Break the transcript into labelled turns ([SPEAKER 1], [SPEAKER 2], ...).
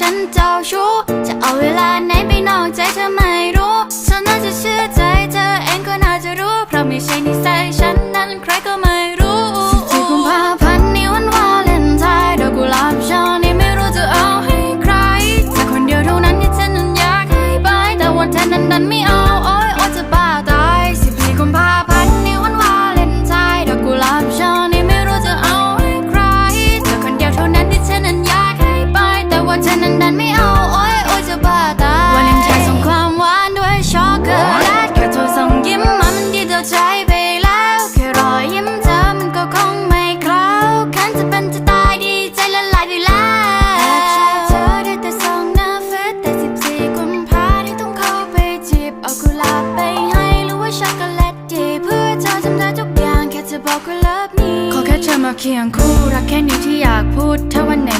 [SPEAKER 1] ฉันเจ้าชู้ จะเอาเวลาไหนไปนอกใจเธอไม่รู้ฉันน่าจะเชื่อใจเธอเองก็น่าจะรู้ เพราะไม่ใช่นิสัยฉันนั้นใครก็ไม่รู้สิบสี่กุมภาพันธ์นี้วันวาเลนไทน์ดอกกุหลาบช่อนี้ไม่รู้จะเอาให้ใครแต่คนเดียวเท่านั้นที่ฉันนั้นอยากให้ไปแต่วันเธอนั้นดันไม่เอา ว่าเธอนั้นดันไม่เอาโอ้ยโอ้ยจะบ้าตายวันนี้เธอส่งความหวานด้วยช็อกโกแลตแค่โทรส่งยิ้มมามันดีต่อใจไปแล้วแค่รอยยิ้มเธอมันก็คงไม่เคล้าคันจะเป็นจะตายดีใจละลายไปแล้วแต่ชอบเธอได้แต่ส่องหน้าเฟซแต่สิบสี่คนพาที่ต้องเข้าไปจีบเอากุหลาบไปให้รู้ว่าช็อกโกแลตดีเพื่อเธอทำได้ทุกอย่างแค่เธอบอกว่าลิกนี่ขอแค่เธอมาเคียงคู่รักแค่นี้ที่อยากพูดถ้าวันไหน